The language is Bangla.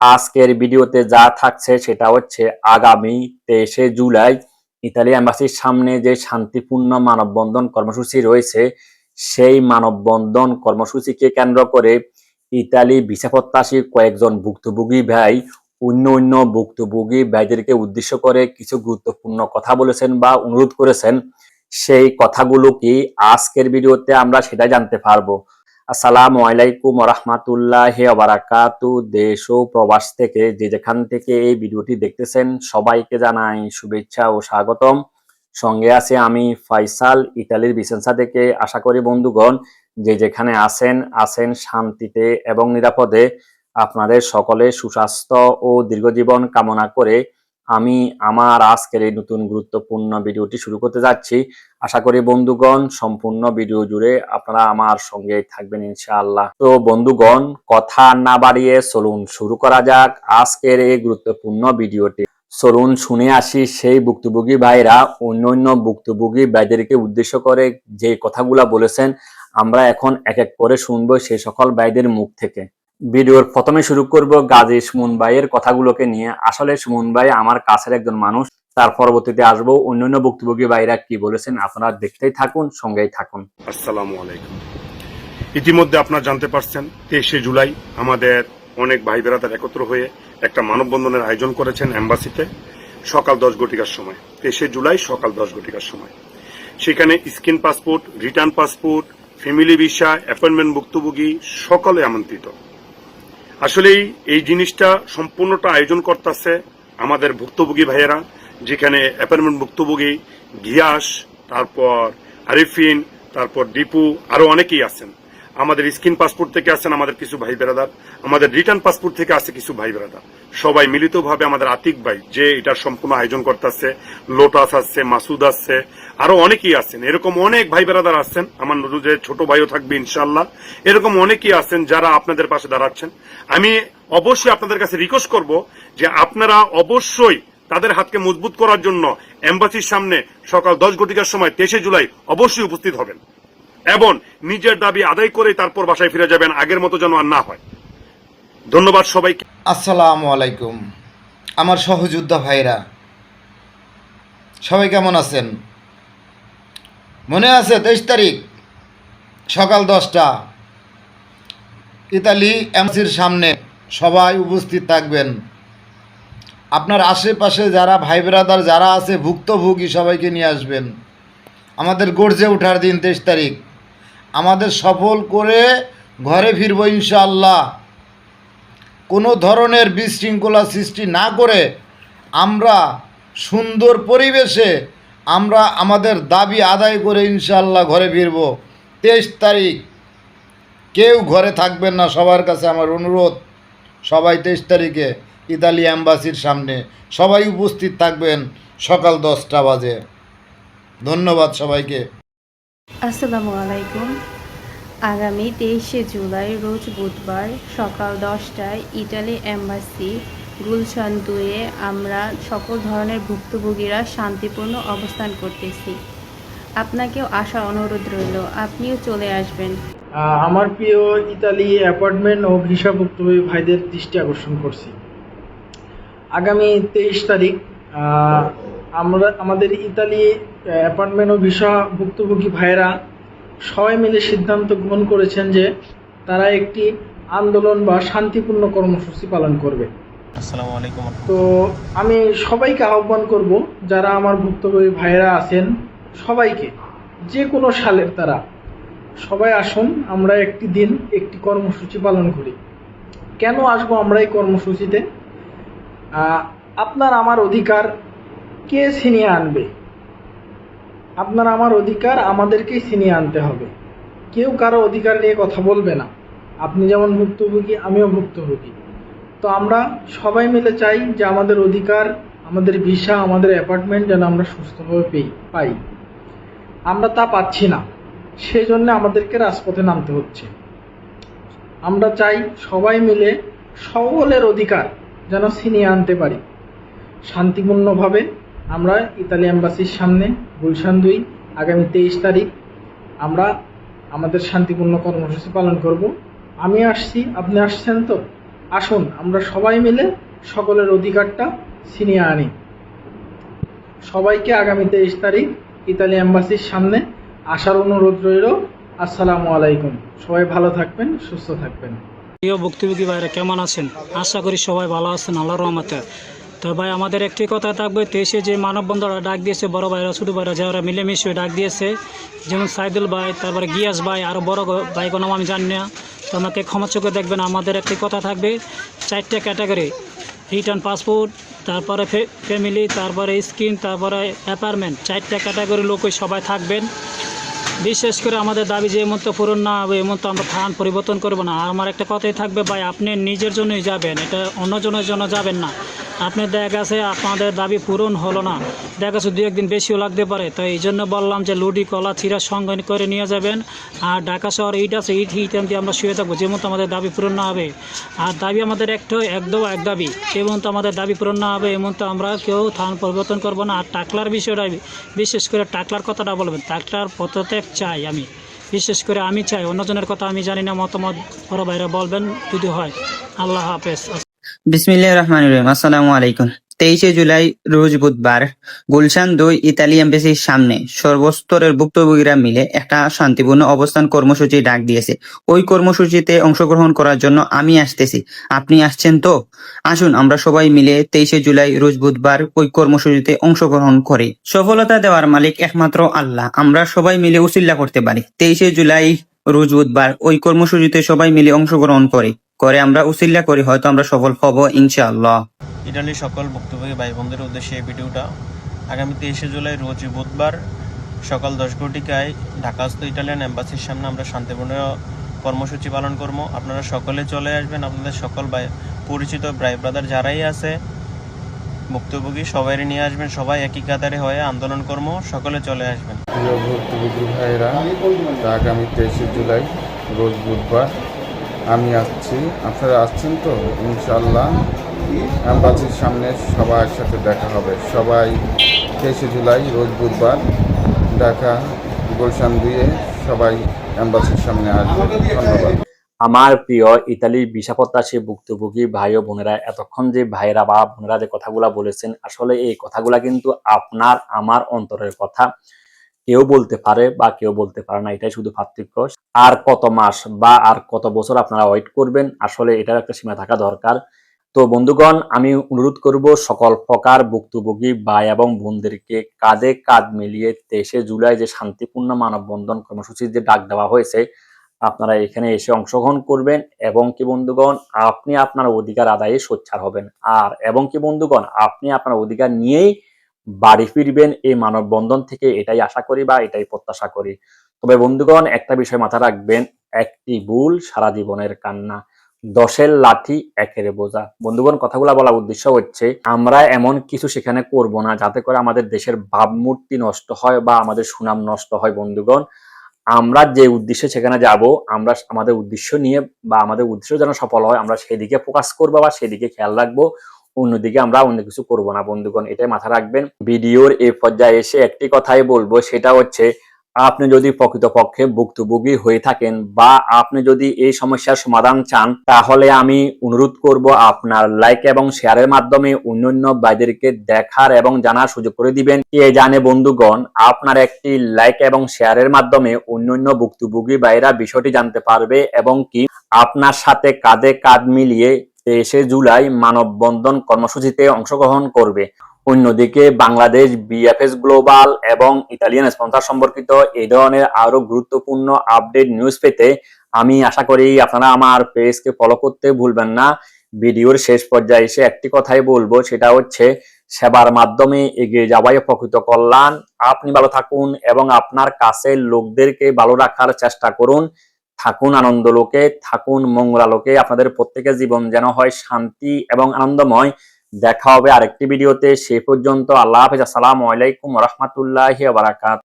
আজকের ভিডিওতে যা থাকছে সেটা হচ্ছে আগামী তেইশে জুলাই ইতালি এম্বাসির সামনে যে শান্তিপূর্ণ মানববন্ধন কর্মসূচি রয়েছে, সেই মানববন্ধন কর্মসূচিকে কেন্দ্র করে ইতালি ভিসা প্রত্যাশী কয়েকজন ভুক্তভোগী ভাই অন্য অন্য ভুক্তভোগী ভাইদেরকে উদ্দেশ্য করে কিছু গুরুত্বপূর্ণ কথা বলেছেন বা অনুরোধ করেছেন। সেই কথাগুলো কি আজকের ভিডিওতে আমরা সেটা জানতে পারব? আসসালামু আলাইকুম রহমাতুল্লাহ বারাকাতু দেশ ও প্রবাস থেকে যে যেখান থেকে এই ভিডিওটি দেখতেছেন, সবাইকে জানাই শুভেচ্ছা ও স্বাগতম। সঙ্গে আছে আমি ফাইসাল, ইতালির বিসেন্সা থেকে। আশা করি বন্ধুগণ, যে যেখানে আছেন আছেন শান্তিতে এবং নিরাপদে। আপনাদের সকলে সুস্বাস্থ্য ও দীর্ঘজীবন কামনা করে আমি আমার আজকের এই নতুন গুরুত্বপূর্ণ ভিডিওটি শুরু করতে যাচ্ছি। আশা করি বন্ধুগণ, সম্পূর্ণ ভিডিও জুড়ে আপনারা আমার সঙ্গে থাকবেন ইনশাআল্লাহ। তো বন্ধুগণ, কথা না বাড়িয়ে চলুন শুরু করা যাক আজকের এই গুরুত্বপূর্ণ ভিডিওটি। চলুন শুনে আসি সেই ভুক্তভোগী ভাইরা, অন্য অন্য ভুক্তভোগী ভাইদেরকে উদ্দেশ্য করে যে কথাগুলা বলেছেন, আমরা এখন এক এক করে শুনব সেই সকল ভাইদের মুখ থেকে। ভিডিওর প্রথমে শুরু করব গাজী সুমন ভাইয়ের কথাগুলোকে নিয়ে। আসলে সুমন ভাই আমার কাছের একজন মানুষ। তার পরবর্তীতে আসব অন্যান্য ভুক্তভোগী ভাইরা কি বলেছেন আপনারা দেখতেই থাকুন, সঙ্গেই থাকুন। আসসালামু আলাইকুম। ইতিমধ্যে আপনারা জানতে পারছেন, তেইশে জুলাই আমাদের অনেক ভাই বেড়াদার একত্র হয়ে একটা মানববন্ধনের আয়োজন করেছেন এম্বাসিতে সকাল দশ ঘটিকার সময়। তেইশে জুলাই সকাল দশ ঘটিকার সময়। সেখানে scheme passport, return passport, family visa, appointment ভুক্তভোগী সকলে আমন্ত্রিত। আসলেই এই জিনিসটা সম্পূর্ণটা আয়োজন করতেছে আমাদের ভুক্তভোগী ভাইয়েরা, যেখানে অ্যাপয়েন্টমেন্ট ভুক্তভোগী গিয়াস, তারপর আরিফিন, তারপর ডিপু আরও অনেকেই আছেন। আমাদের স্কিন পাসপোর্ট থেকে আছেন আমাদের কিছু ভাই বেরাদার আমাদের রিটার্ন পাসপোর্ট থেকে আছে কিছু ভাই বেড়াদার সবাই মিলিতভাবে আমাদের আতিক ভাই, যে এটার সম্পূর্ণ আয়োজন করতেছে, লোটাস আসছে মাসুদ আসছে আরও অনেকেই আছেন। এরকম অনেক ভাই বেড়াদার আসছেন আমার যে ছোট ভাইও থাকবে ইনশাল্লাহ এরকম অনেকেই আছেন যারা আপনাদের পাশে দাঁড়াচ্ছেন। আমি অবশ্যই আপনাদের কাছে রিকোয়েস্ট করব যে আপনারা অবশ্যই তাদের হাতকে মজবুত করার জন্য এম্বাসির সামনে সকাল দশ ঘটিকার সময় তেইশে জুলাই অবশ্যই উপস্থিত হবেন এবং নিজের দাবি আদায় করে তারপর বাসায় ফিরে যাবেন, আগের মতো যেন আর না হয়। ধন্যবাদ সবাইকে। আসসালামু আলাইকুম। আমার সহযোদ্ধা ভাইরা, সবাই কেমন আছেন? মনে আছে তেইশ তারিখ, সকাল দশটা। ইতালি এমসির সামনে সবাই উপস্থিত থাকবেন। আপনার আশেপাশে যারা ভাই ব্রাদার, যারা আছে, ভুক্তভোগী, সবাইকে নিয়ে আসবেন। আমাদের গর্জে ওঠার দিন তেইশ তারিখ। আমাদের সফল করে ঘরে ফিরবো ইনশাআল্লাহ। কোনো ধরনের বিশৃঙ্খলা সৃষ্টি না করে আমরা সুন্দর পরিবেশে আমরা আমাদের দাবি আদায় করে ইনশাল্লাহ ঘরে ফিরব। তেইশ তারিখ। কেউ ঘরে থাকবেন না, সবার কাছে আমার অনুরোধ। সবাই তেইশ তারিখে ইতালি অ্যাম্বাসির সামনে সবাই উপস্থিত থাকবেন সকাল দশটা বাজে। ধন্যবাদ সবাইকে। আসসালামু আলাইকুম। আগামী তেইশে জুলাই, রোজ বুধবার সকাল দশটায় ইটালি এম্বাসি গুলশান দুয়ে আমরা সকল ধরনের ভুক্তভোগীরা শান্তিপূর্ণ অবস্থান করতেছি। আপনাকেও আসার অনুরোধ রইল, আপনিও চলে আসবেন। আমার প্রিয় ইতালি অ্যাপার্টমেন্ট ও ভিসা ভুক্তভোগী ভাইদের দৃষ্টি আকর্ষণ করছি। আগামী তেইশ তারিখ আমরা, আমাদের ইতালি অ্যাপার্টমেন্ট ও ভিসা ভুক্তভোগী ভাইয়েরা সবাই মিলে সিদ্ধান্ত গ্রহণ করেছেন যে তারা একটি আন্দোলন বা শান্তিপূর্ণ কর্মসূচি পালন করবে। আসসালামু আলাইকুম তো আমি সবাইকে আহ্বান করব যারা আমার ভুক্তভোগী ভাইয়েরা আছেন সবাইকে যে কোনো সালের তারা সবাই আসুন আমরা একটি দিন একটি কর্মসূচি পালন করি। কেন আসব আমরা এই কর্মসূচিতে? আপনার আমার অধিকার কে ছিনিয়ে আনবে? আপনার আমার অধিকার আমাদেরকেই ছিনিয়ে আনতে হবে। কেউ কারও অধিকার নিয়ে কথা বলবে না। আপনি যেমন ভুক্তভোগী, আমিও ভুক্তভোগী। তো আমরা সবাই মিলে চাই যে আমাদের অধিকার, আমাদের ভিসা, আমাদের অ্যাপার্টমেন্ট যেন আমরা সুস্থভাবে পেই পাই। আমরা তা পাচ্ছি না। সেই জন্য আমাদেরকে রাজপথে নামতে হচ্ছে। আমরা চাই সবাই মিলে সকলের অধিকার যেন ছিনিয়ে আনতে পারি। শান্তিপূর্ণভাবে আমরা ইতালি এম্বাসির সামনে গুলশান দুই, আগামী তেইশ তারিখ আমরা আমাদের শান্তিপূর্ণ কর্মসূচি পালন করব। আমি আসছি, আপনি আসছেন তো? আসুন, আমরা সবাই মিলে সকলের অধিকারটা ছিনিয়ে আনি। সবাইকে আগামী তেইশ তারিখ ইতালি অ্যাম্বাসির সামনে আসার অনুরোধ রইল। আসসালামু আলাইকুম। সবাই ভালো থাকবেন, সুস্থ থাকবেন। প্রিয় ভুক্তভোগী ভাইরা, কেমন আছেন? আশা করি সবাই ভালো আছেন আল্লাহ রহমতে। তো ভাই, আমাদের একটি কথা থাকবে তেইশে যে মানববন্ধনরা ডাক দিয়েছে, বড় ভাইরা, ছোটো ভাইরা, যারা মিলেমিশে ডাক দিয়েছে, যেমন সাইদুল ভাই, তারপরে গিয়াস ভাই আরও বড় ভাই কোনো নাম আমি জানি না। তো আমাকে ক্ষমা চোখে দেখবেন, আমাদের একটি কথা থাকবে, চারটে ক্যাটাগরি, রিটার্ন পাসপোর্ট, তারপরে ফ্যামিলি, তারপরে স্কিম তারপরে অ্যাপার্টমেন্ট, চারটে ক্যাটাগরি লোকই সবাই থাকবেন। বিশেষ করে আমাদের দাবি যে এমন তো পূরণ না হবে এমন তো আমরা থান পরিবর্তন করব না। আর আমার একটা কথাই থাকবে, ভাই, আপনি নিজের জন্যই যাবেন, এটা অন্যজনের জন্য যাবেন না। আপনি দেখা গেছে, আপনাদের দাবি পূরণ হলো না। দেখা গেছে দু একদিন বেশিও লাগতে পারে, তো এই জন্য বললাম যে লুডি, কলা, চিরা সঙ্গে করে নিয়ে যাবেন। আর ঢাকা শহর ইট আছে, ইট হিট দিয়ে আমরা শুয়ে থাকব যেমন তো আমাদের দাবি পূরণ না হবে। আর দাবি আমাদের একটা একদম এক দাবি যেমন তো আমাদের দাবি পূরণ না হবে এমন তো আমরা কেউ থান পরিবর্তন করব না। আর টাকলার বিষয়টা, বিশেষ করে টাকলার কথাটা বলবেন, টাকলার পদত্যাগ চাই আমি। বিশেষ করে আমি চাই, অন্যজনের কথা আমি জানি না, মতামত বড় ভাইরা বলবেন যদি হয়। আল্লাহ হাফেজ। বিসমিল্লাহির রহমানির রহিম। আসসালামু আলাইকুম। তেইশে জুলাই, রোজ বুধবার, গুলশান দুই ইতালি এম্বাসির সামনে সর্বস্তরের ভুক্তভোগীরা মিলে একটা শান্তিপূর্ণ অবস্থান কর্মসূচি ডাক দিয়েছে। ওই কর্মসূচিতে অংশগ্রহণ করার জন্য আমি আসতেছি। আপনি আসছেন তো? আসুন, আমরা সবাই মিলে তেইশে জুলাই, রোজ বুধবার ওই কর্মসূচিতে অংশগ্রহণ করি। সফলতা দেওয়ার মালিক একমাত্র আল্লাহ। আমরা সবাই মিলে উচিল্লা করতে পারি। তেইশে জুলাই, রোজ বুধবার ওই কর্মসূচিতে সবাই মিলে অংশগ্রহণ করি। করে আমরা উচিল্লা করি হয়তো আমরা সফল হব ইনশাআল্লাহ। ইটালির সকল ভুক্তভোগী ভাই বোনদের উদ্দেশ্যে এই ভিডিওটা। আগামী তেইশে জুলাই রোজ বুধবার সকাল দশ ঘটিকায় ঢাকাস্থ ইটালিয়ান এম্বাসির সামনে আমরা শান্তিপূর্ণ কর্মসূচি পালন করব। আপনারা সকলে চলে আসবেন। আপনাদের সকল ভাই পরিচিত ভাই ব্রাদার যারাই আছে ভুক্তভোগী সবাই নিয়ে আসবেন। সবাই একই কাতারে হয়ে আন্দোলন কর্ম সকলে চলে আসবেন। প্রিয় ভুক্তভোগী ভাইয়েরা তা আগামী তেইশে জুলাই রোজ বুধবার আমি আসছি। আপনারা আসছেন তো? ইনশাল্লাহ অ্যাম্বাসির সামনে সবার সাথে দেখা হবে। সবাই তেইশে জুলাই, রোজ বুধবার, ঢাকা, গুলশান দিয়ে সবাই অ্যাম্বাসির সামনে আসবে। ধন্যবাদ। আমার প্রিয় ইতালির ভিসা ভুক্তভোগী ভাই ও বোনেরা, এতক্ষণ যে ভাইরা বা বোনেরা যে কথাগুলা বলেছেন, আসলে এই কথাগুলা কিন্তু আপনার, আমার অন্তরের কথা। কেউ বলতে পারে বা কেউ বলতে পারে না, এটাই শুধু পার্থক্য আর কত মাস বা আর কত বছর আপনারা ওয়েট করবেন, আসলে এটার একটা সীমা থাকা দরকার। তো বন্ধুগণ, আমি অনুরোধ করব সকল প্রকার ভুক্তভোগী ভাই এবং বোনদেরকে কাঁধে কাঁধ মিলিয়ে তেইশে জুলাই যে শান্তিপূর্ণ মানববন্ধন কর্মসূচির যে ডাক দেওয়া হয়েছে, আপনারা এখানে এসে অংশগ্রহণ করবেন এবং কি বন্ধুগণ, আপনি আপনার অধিকার আদায়ে সোচ্চার হবেন। আর এবং কি বন্ধুগণ, আপনি আপনার অধিকার নিয়েই বাড়ি ফিরবেন, এই মানববন্ধন থেকে এটাই আশা করি বা এটাই প্রত্যাশা করি। তবে বন্ধুগণ, একটা বিষয় মাথা রাখবেন, একটি ভুল সারা জীবনের কান্না। দশের লাঠি একের বোঝা। বন্ধুগণ, কথাগুলো বলার উদ্দেশ্য হচ্ছে, আমরা এমন কিছু সেখানে করব না যাতে করে আমাদের দেশের ভাবমূর্তি নষ্ট হয় বা আমাদের সুনাম নষ্ট হয়। বন্ধুগণ, আমরা যে উদ্দেশ্যে সেখানে যাব, আমরা আমাদের উদ্দেশ্য নিয়ে বা আমাদের উদ্দেশ্য যেন সফল হয়, আমরা সেদিকে ফোকাস করব বা সেদিকে খেয়াল রাখব। অন্যদিকে আমরা অন্য কিছু করব না, বন্ধুগণ, এটাই মাথা রাখবেন। ভিডিওর এই পর্যায়ে এসে একটি কথাই বলব, সেটা হচ্ছে, আপনি যদি প্রকৃতপক্ষে ভুক্তভোগী হয়ে থাকেন বা আপনি যদি এই সমস্যার সমাধান চান, তাহলে আমি অনুরোধ করব আপনার লাইক এবং শেয়ারের মাধ্যমে অন্যান্য ভাইদেরকে দেখার এবং জানার সুযোগ করে দিবেন। কে জানে, বন্ধুগণ, আপনার একটি লাইক এবং শেয়ারের মাধ্যমে অন্যান্য ভুক্তভোগী ভাইরা বিষয়টি জানতে পারবে এবং কি আপনার সাথে কাঁধে কাঁধ মিলিয়ে তেইশে জুলাই মানববন্ধন কর্মসূচিতে অংশগ্রহণ করবে। অন্যদিকে বাংলাদেশ বিএফএস গ্লোবাল এবং ইতালিয়ান স্পন্সর সম্পর্কিত এই ধরনের আরও গুরুত্বপূর্ণ আপডেট নিউজ পেতে আমি আশা করি আপনারা আমার পেজকে ফলো করতে ভুলবেন না। ভিডিওর শেষ পর্যায়ে এসে একটি কথাই বলব, সেটা হচ্ছে সেবার মাধ্যমে এগিয়ে যাওয়াই প্রকৃত কল্যাণ। আপনি ভালো থাকুন এবং আপনার কাছের লোকদেরকে ভালো রাখার চেষ্টা করুন। থাকুন আনন্দ লোকে থাকুন মঙ্গলালোকে। আপনাদের প্রত্যেকের জীবন যেন হয় শান্তি এবং আনন্দময়। দেখা হবে আরেকটি ভিডিওতে। সে পর্যন্ত আল্লাহ হাফিজ। আসসালামু আলাইকুম রহমতুল্লাহ বারাকাত।